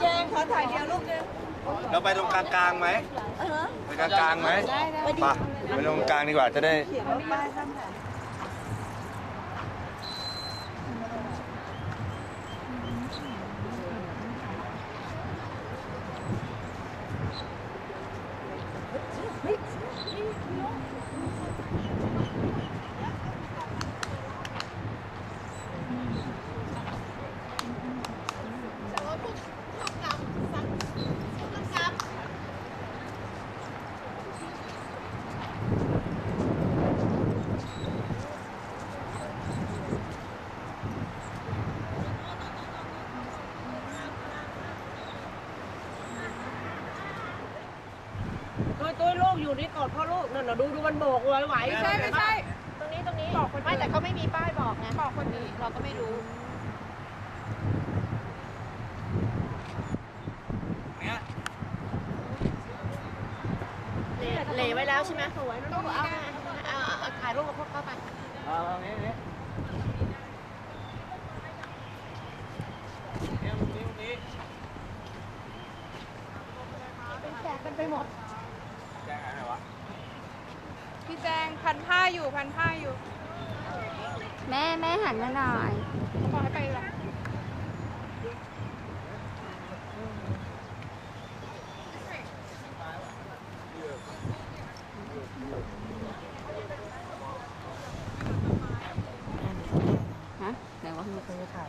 แจงขอถ่ายเดียวรูปนึงเราไปตรงกลางกลางๆไหมเออไปกลางกลางๆไหมไปไปตรงกลางดีกว่าจะได้ เขียนว่าป้ายห้ามถ่ายตุ้ยตุ้ยลูกอยู่นี่กอดพ่อ ลูกนั่นน่ะดูดูมันโบกไหวไหวไม่ใช่ไม่ใช่ ตรงนี้ตรงนี้บอกไม่แต่เขาไม่มีป้ายบอกไงบอกคนอื่นเราก็ไม่รู้เหลไว้แล้วใช่ไหมสวยลูกเอาเอาเอาถ่ายรูปกับพวกเขาไปเอาเอางี้นี้เนี่ยตรงนี้ตรงนี้เป็นแจกกันไปหมด แจ้งอะไรวะ พี่แจงพันผ้าอยู่พันผ้าอยู่ แม่แม่หันมาหน่อย ขอให้ไปละฮะไหนวะมีคนจะถ่าย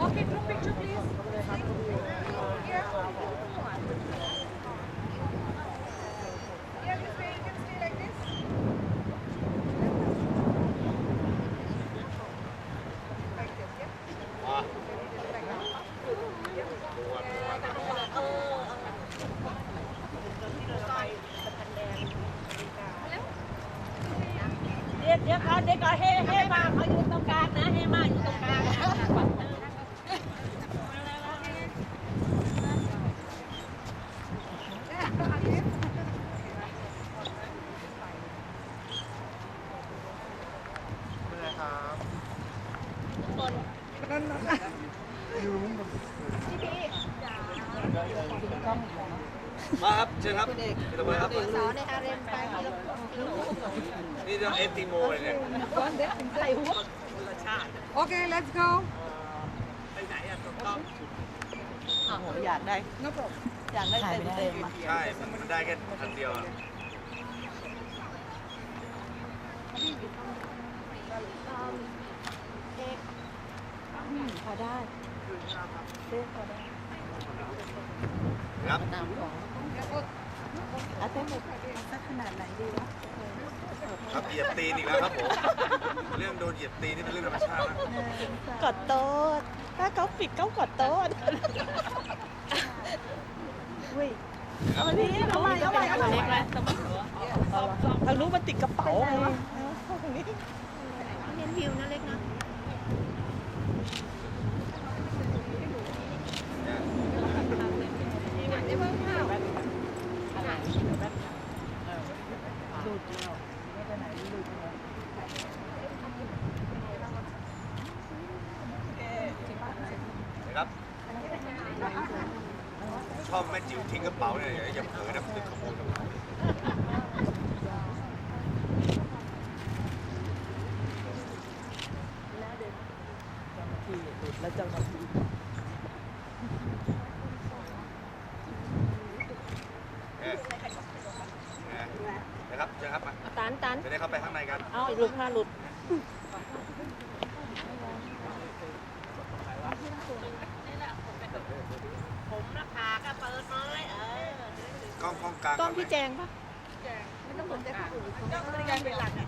Okay, group picture please. Yeah, this way you can stay like this. Like this, yeah? เดี๋ยวเดี๋ยวเขาเดี๋ยว ก่อนเฮ้เฮ้มาเขาอยู่ตรงกลางนะเฮ้มาอยู่ตรงกลางเป็นไรครับ มาครับเชิญครับนี่ทำไมครับสอนในอาเรนไปที่เรานี่เรื่องเอติโมเลยเนี่ยใส่หัว Okay, let's go. อยากได้ No problem. อยากได้เต็มเต็มใช่มันได้แค่อันเดียวอะพอได้เต้พอได้ครับ น้ำของอาเต้หมดสักขนาดไหนดีวะครับเหยียบตีนอีกแล้วครับผมเรื่องโดนเหยียบตีนนี่เป็นเรื่องธรรมชาตินะกดโต๊ดถ้าเขาปิดเขากดโต๊ดเว้ยเอาอันนี้เอาใหม่เอาใหม่เอาใหม่ทางนู้นมันติดกระเป๋าไงเข้าทางนี้เห็นวิวนะเล็กนะ อีกลูกห้าหลุดผมราคาก็เปิดเลยเออกล้องกล้องกลางกล้องพี่แจงปะไม่ต้องผมใจคนอื่นต้องบริกาเป็นหลักอะ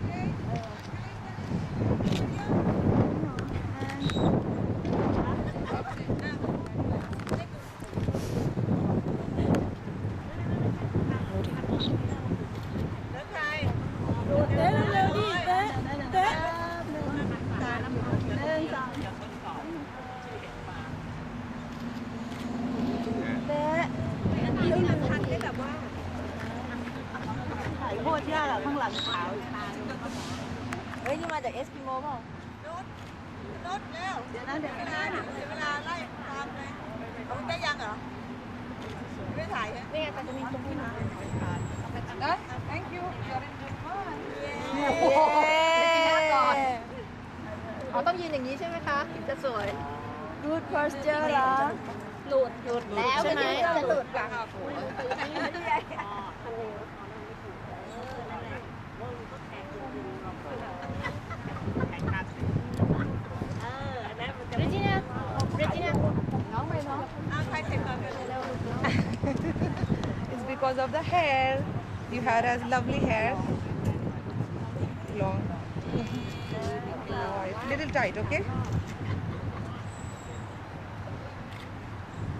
ไม่ถ่ายใช่ไหมนี่ไงแต่จะมีตรงที่มานะ thank you you're in good mood อ๋อต้องยืนอย่างนี้ใช่ไหมคะถึงจะสวย Good posture เหรอหลุดหลุดแล้วใช่ไหม จะหลุดหลังเ because of the hair. You had as lovely hair. Long. Right. Little tight, okay?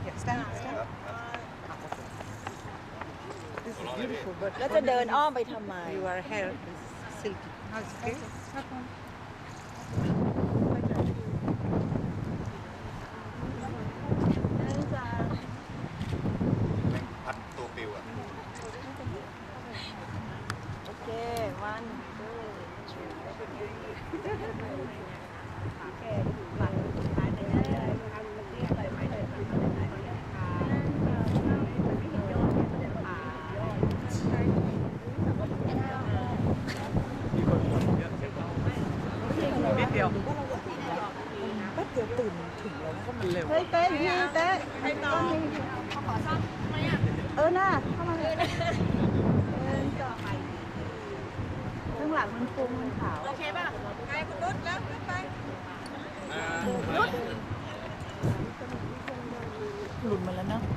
Yeah, stand, stand. This is beautiful, but แล้วจะเดินอ้อมไปทำไม your hair is silky. How's okay?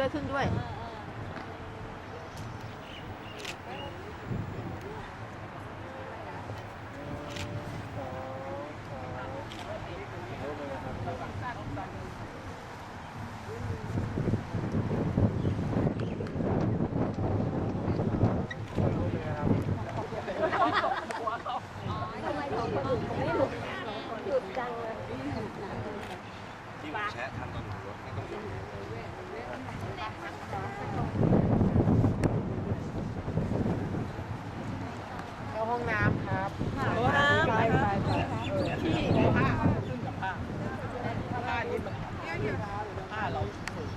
เต็มด้วยขึ้นด้วย ที่ผมแชะทันตอนอยู่รถไม่ต้องอยู่ เข้าห้องน้ำครับ ไปไปไป ที่ผ้าขึ้นกับผ้าผ้านี่ มันผ้าเราฝึก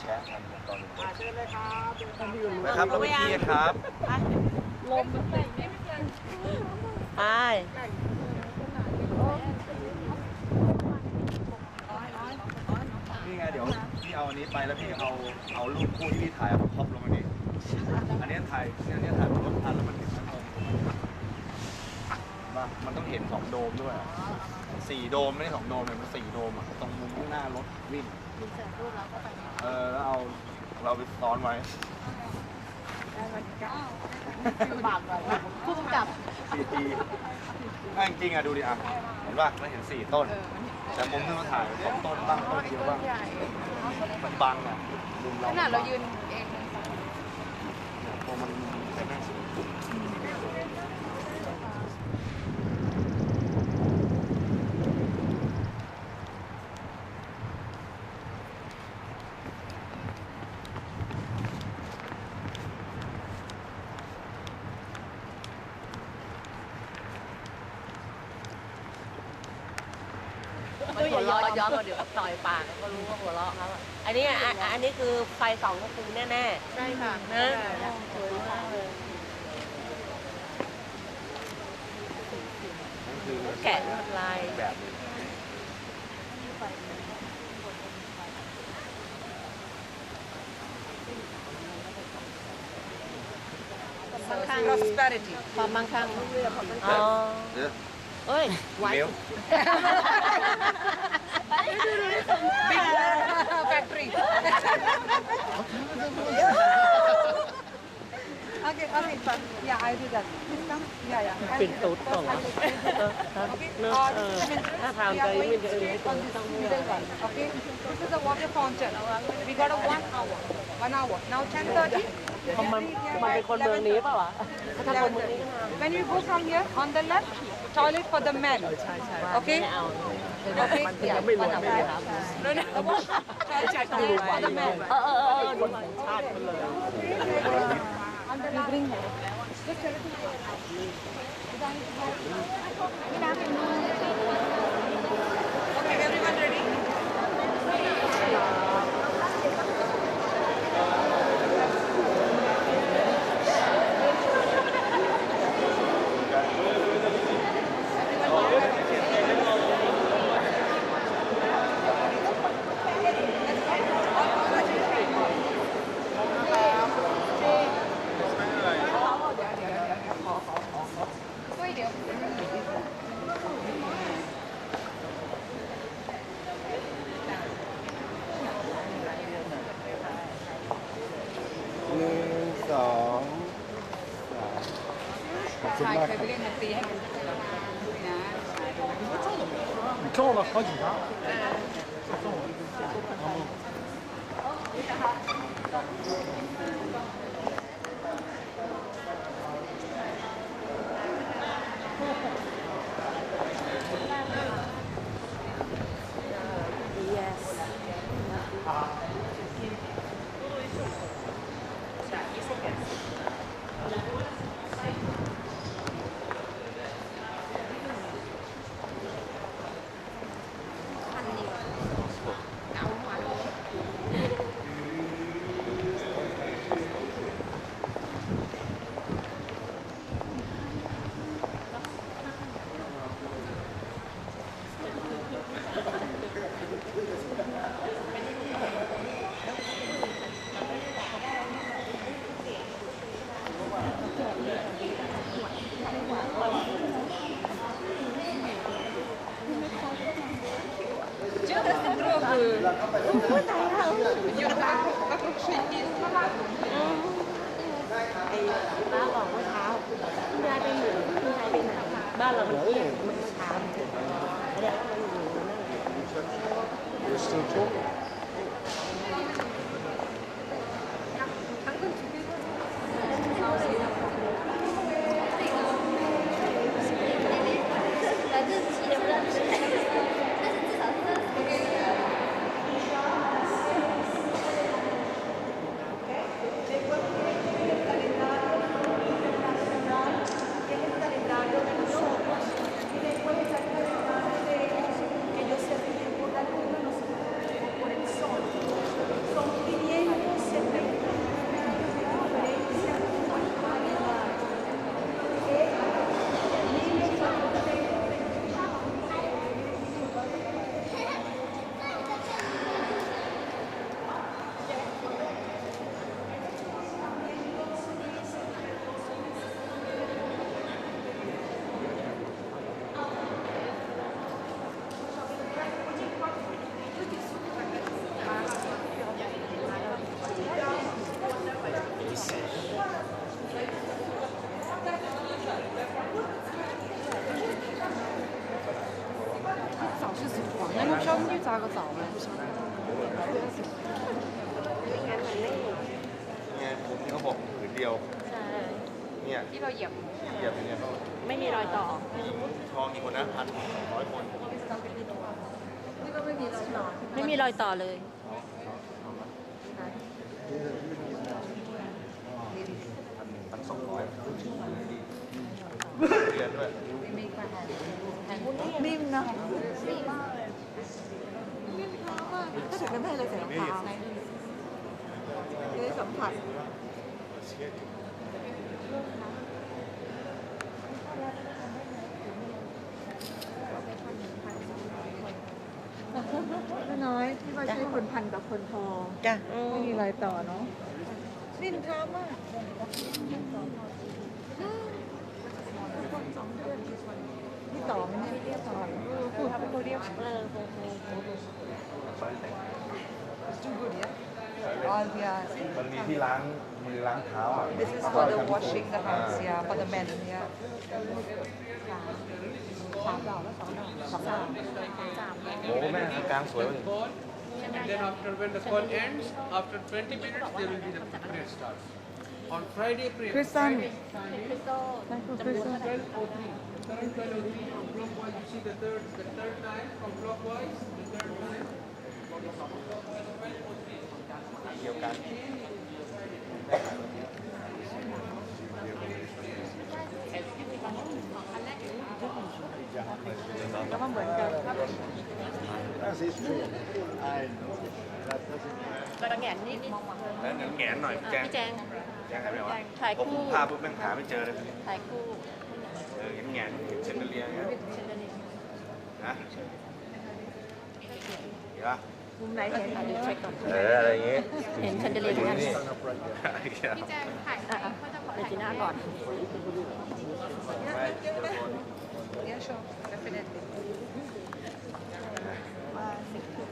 แชะทันตอนอยู่รถเชิญเลยครับท่านที่อยู่นะครับเราไปเที่ยวครับไปนี่ไงเดี๋ยวพี่เอาอันนี้ไปแล้วพี่เอาเอารูปคู่ที่พี่ถ่ายเอามาครอบลงมาดิอันนี้ถ่ายอันนี้ถ่ายบนรถทันแล้วมันเห็นทั้งองค์มามันต้องเห็นสองโดมด้วย สี่โดมไม่ได้สองโดมเลยมันสี่โดมอะตรงมุมข้างหน้ารถวิ่งเออแล้วเอาเราไปซ้อนไว้ได้ผู้กำกับสี่ปีถ้าจริงๆอะดูดิอะเห็นป่ะมันเห็นสี่ต้น แต่มุมที่เราถ่ายสองต้นบ้างต้นเดียวบ้างมันบังอะมุมเราขนาดเรายืนเองพอมันใช่ไหม มันหัวเราะ ย้อนมาเดี๋ยวต่อยปากก็รู้ว่าหัวเราะเขาอะอันนี้อะอะอันนี้คือไฟสองก็คือแน่ใช่ค่ะๆนะสวยมากเลยนั่นคือแกะลวดลาย แบบหนึงบางครั้ง prosperity ความบางครั้งอ๋อเดี๋ยวเอ้ยอีเมล big factory okay okay yeah I do that yeah yeah เป็นตุ๊ดเปล่าวะ Okay, เนอะ uh, เออ this is- ถ้าทาง we ใจ are ไม่ going จะเออ straight ตร on ง this ต้อง middle one, okay? This is the water fountain. We got a one hour, one hour. Now 10:30. เพราะมันมันเป็นคนเมืองนี้เปล่าวะถ้าคนเมืองนี้ก็ท When you go from here, on the left, toilet for the men. ำ Okay? ไม่เอา Okay? มันยังไม่รวยไม่ได้ครับ No, no. Toilet for the men. เออเออเออดูชาติมันเลย You bring her. Okay, บ้านเรามันเที่ยงมันเช้าแสดงว่ามันอยู่นั่น有 รอยต่อเลยพันพันสองร้อยเดือนด้วยนิ่มนะนิ่มมากเลยนิ่มมากก็ถึงไม่ให้เลยใส่รองเท้าไงได้สัมผัส น้อยที่ว่าใช้คนพันกับคนทอจ้ะไม่มีรอยต่อเนาะนิ่มเท้ามากนี่ต่อไหมเนี่ยนี่ต่อเหรอพูดครับพูดเรียบ all yeah มันมีที่ล้างมือล้างเท้าอะ this is for the washing the hands yeah for the men yeah โอ้แม่ทางกลาง Go man, काम And then after when the call ends, after 20 minutes, there will be the prayer starts. On Friday prayer. Kristen. Friday, Sunday, 12.03. Current 12.03 from clockwise, you see the third, the third time from clockwise, the third time from clockwise, 12.03. กระแงนนิดนิดแล้วแงนหน่อยแจ้งพี่แจง แจ้งหายไปไหนวะถ่ายคู่ ผมพาปุ๊บแม่งหาไม่เจอเลยถ่ายคู่เออเห็นแงนเห็นเชนเดอเลียร์ไงนะเห็นปะมุมไหนเห็นอะดูเช็คก่อนเอออะไรอย่างงี้เห็นชันเดอเลียร์เหมือนกันนี่พี่แจงถ่ายในจีน่าก่อน yeah sure definitely ว่า thank you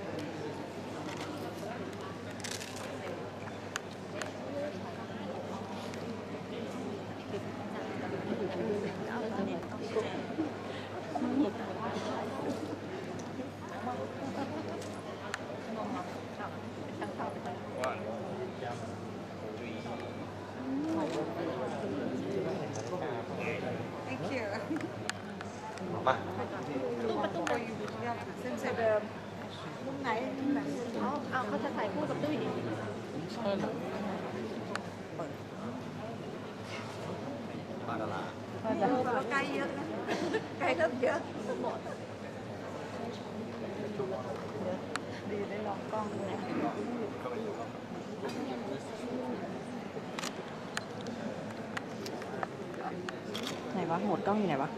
มา yeah เส้นเส้น เดิมมุมไหนมุมไหน เอาเอาเขาจะถ่ายคู่กับตุ้ยดิ มาดารา เราไกลเยอะนะไกลเริ่มเยอะ ดีได้ลองกล้องดูนะ ไหนวะ โหมดกล้องอยู่ไหนวะ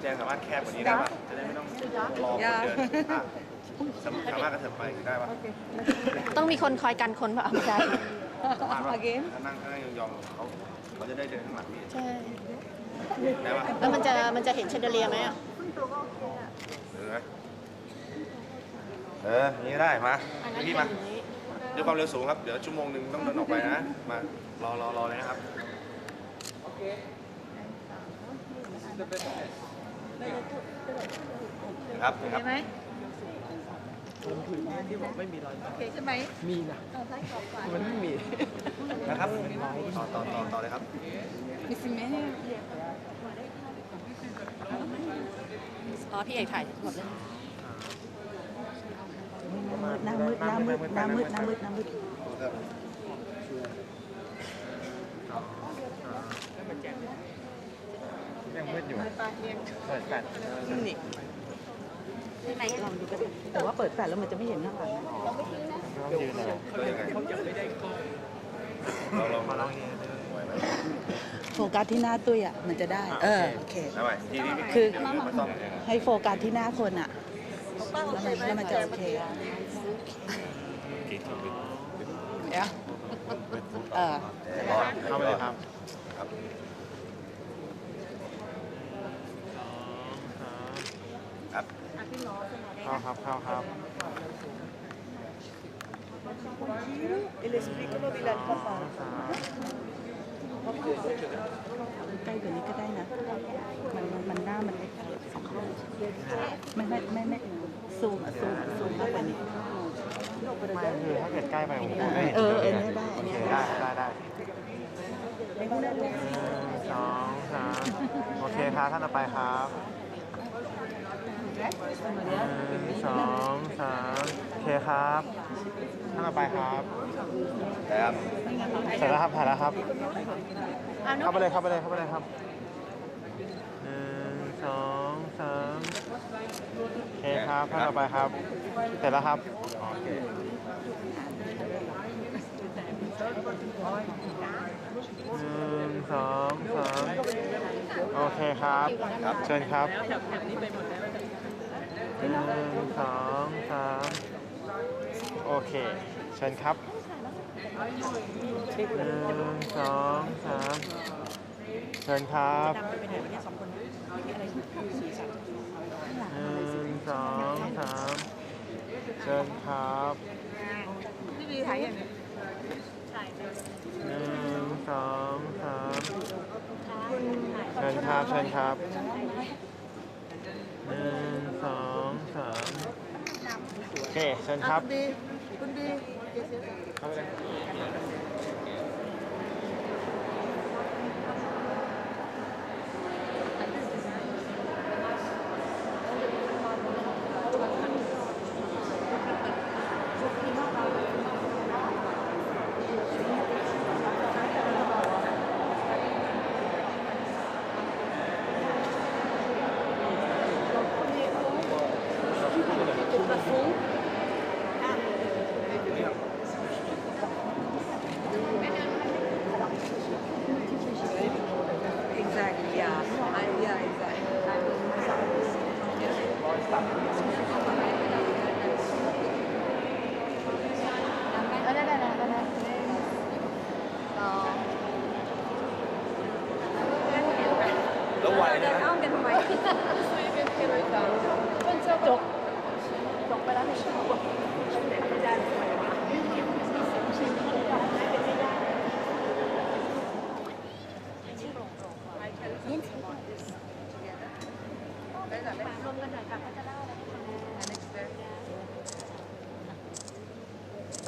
แจ้งสามารถแคบกว่านี้ได้ปะจะได้ไม่ต้องรอคนเดินอะสามารถกระเถิบไปได้ปะต้องมีคนคอยกันคนป่ะไม่ใช่สามารถปะถ้านั่งถ้านั่งยองๆเขาเขาจะได้เดินข้างหลังพี่ใช่ ได้ปะแล้วมันจะมันจะเห็นชันเดอเลียร์ไหมอะ เออเอออย่างนี้ก็ได้มาพี่มาด้วยความเร็วสูงครับ เดี๋ยวชั่วโมงหนึ่งต้องเดินออกไปนะ มารอรอรอเลยนะครับครับครับใช่ไหมโอเคใช่ไหมนะครับต่อต่อต่อต่อเลยครับอ๋อพี่เอกถ่ายหมดเลย หน้ามืดหน้ามืดหน้ามืดหน้ามืดหน้ามืดยังมืดอยู่ลองดูก็ได้แต่ว่าเปิดแฟลชแล้วมันจะไม่เห็นข้างหลังนะยืนอะไรก็ยังไงเราลองมาลองนี้โฟกัสที่หน้าตุ้ยอะมันจะได้ เออโอเคทำไมทีนี้คือไม่ต้องให้โฟกัสที่หน้าคนอะ แล้วมันแล้วมันจะโอเคเดี๋ยวเออ เข้าไปเลยครับครับครับ เข้าครับ เข้าครับค Solo Bilal Kappa. ใกล้กว่านี้ก็ได้นะ มันมันมันหน้ามันเล็กสองข้างไม่ไม่ไม่ไม่ ซูมอะซูมซูมมากกว่านี้ไม่คือถ้าเกิดใกล้ไปผมก็ไม่เห็นเออเลยเออเนี่ยได้อันโอเนี้เคยได้ได้ได้ได้หนึ่งสองสามโอเคครับท่านต่อไปครับหนึ่งสองสามโอเคครับท่านต่อไปครับครับเสร็จแล้วครับถ่ายแล้วครับเข้าไปเลยเข้าไปเลยเข้าไปเลยครับหนึ่ง สองสามโอเคครับท่านต่อไปครับ เสร็จแล้วครับ โอเคหนึ่งสองสามโอเคครับ เชิญครับหนึ่งสองสามโอเค เชิญครับหนึ่งสองสามเชิญครับ หนึ่งสองสามเชิญครับพี่บีถ่ายอย่างนี้หนึ่งสองสามเชิญครับเชิญครับหนึ่งสองสามโอเคเชิญครับคุณบีคุณบีเข้าไปเลย Exactly, yeah. I, yeah, exactly. I will ได้ได้ได้ได้ได้ แล้วไวนะจบจบไปแล้วนี่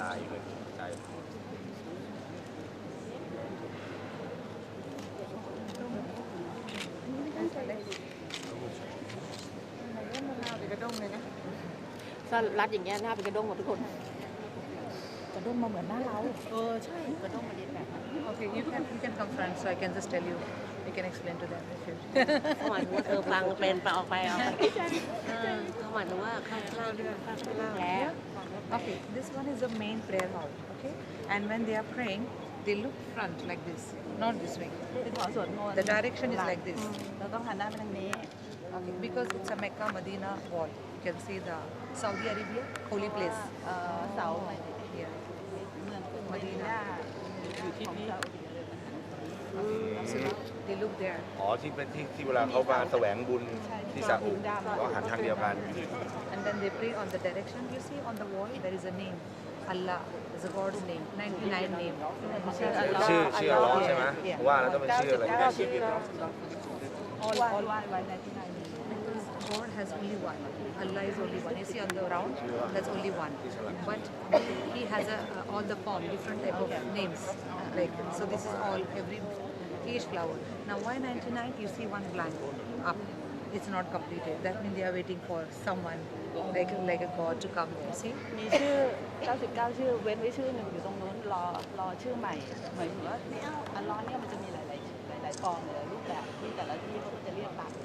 ตายเลยตาย ถ้ารัดอย่างเงี้ยหน้าเป็นกระด้งหมดทุกคน กระด้งมาเหมือนหน้าเรา เออ ใช่ กระด้งมาเรียนแบบนั้น Okay, you can you can come front, so I can just tell you. You can explain to them if you. เขาหมายถึงว่าเธอฟังเป็นไปออกไปเอาไปเออเขาหมายถึงว่าข้างล่างข้างล่างแล้ว Okay, this one is the main prayer hall. Okay, and when they are praying, they look front like this, not this way. เป็นหอสวดมนต์ The direction is like this. เราต้องหันหน้าไปทางนี้ Okay, because it's a Mecca Medina wall. You can see the Saudi Arabia holy place. เอ่อเสา Here. เมืองมดีนาอยู่ที่นี่ So they look there. อ๋อที่เป็นที่ที่เวลาเขามาแสวงบุญที่ซาอุก็หันทางเดียวกัน And then they pray on the direction. You see on the wall there is a name. Allah is a God's name. 99 name. ชื่อชื่ออัลเลอฮ์ใช่ไหมว่าแล้วต้องเป็นชื่ออะไร All, ว่า all ว่า God has only one. Allah is only one. You see on the round, that's only one. But He has a, uh, all the form, different type of names. Uh, like so, this is all every each flower. Now, why 99? You see one blank up. It's not completed. That means they are waiting for someone like like a God to come. You see? มีชื่อ 99 ชื่อ เว้นไว้ชื่อหนึ่งอยู่ตรงนู้น รอ รอชื่อใหม่ เหมือนว่าเนี่ยอันร้อนเนี่ยมันจะมีหลายๆ หลายๆฟอร์มหลายๆรูปแบบที่แต่ละที่เขาก็จะเรียกต่าง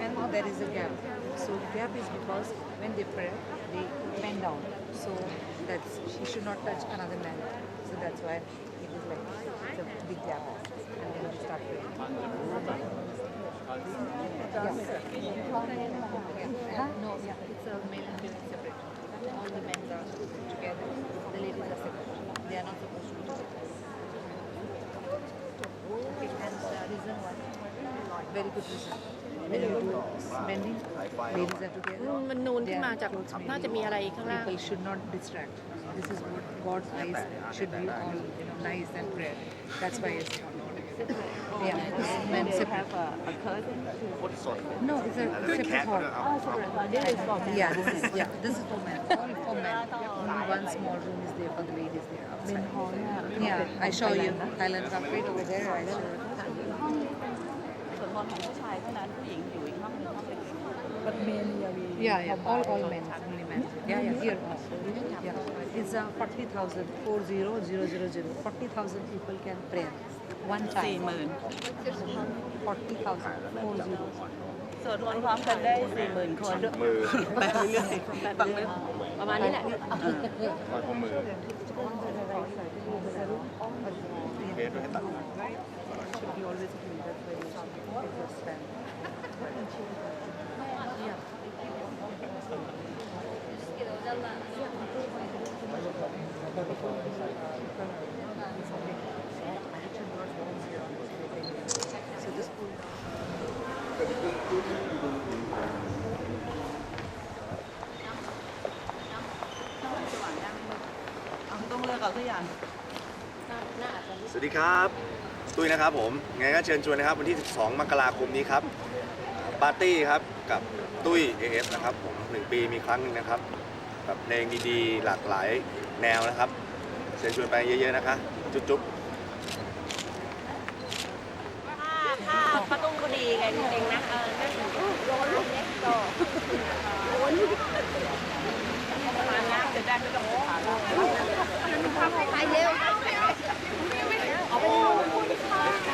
And there is a gap. So the gap is because when they pray, they bend down. So that's she should not touch another man. So that's why it is like it's a big gap. And then you start praying. Huh? No, yeah, it's a male and female separate. All the men are together. The ladies are separate. They are not supposed to be together. Okay, and the reason why? Very good reason When you do bending, ladies are together. มันนูนขึ้นมาจาก They are น่าจะมีอะไรข้างล่าง People should not distract. This is what God's eyes should be all you know nice and prayer. That's why it's yeah, men they separate. have a, a curtain No, it's a separate hall. this is for men Yeah, this is yeah, this is for men. All for men. Only one small room is there for the ladies there เป็น outside. ฮอลล์เนี่ย Yeah, I show you Thailand carpet over there. I show ส่วนมนต์ของผู้ชายเท่านั้นผู้หญิงอยู่อีกห้องหนึงห้องเล็กๆ but men yeah we Yeah, yeah, all all men, only men. Yeah, yeah, here also. Yeah, it's uh, forty thousand four zero zero zero zero. Forty thousand people can pray one สี่ time. หมื่น Forty thousand four zero. สวดมนต์พร้อมกันได้สี่หมื่นคน มือ แปลไปเรื่อยฟังไม่ ประมาณนี้แหละ รอยข้อมือเคสด้วยให้ตัด Should สวัสดีครับ ตุ้ยนะครับผมไงก็เชิญชวนนะครับ วันที่ 12 มกราคมนี้ครับปาร์ตี้ครับกับตุ้ย AF นะครับผมหนึ่งปีมีครั้งหนึ่งนะครับกับเพลงดีๆ หลากหลายแนวนะครับ เชิญชวนไปเยอะๆนะคะจุ๊บๆถ้าถ้าประตูก็ดีไงจริงๆนะเออนั่นร้อนเนี่ยก็ร้อนประมาณนั้นจะได้ไม่ต้องผ่าเร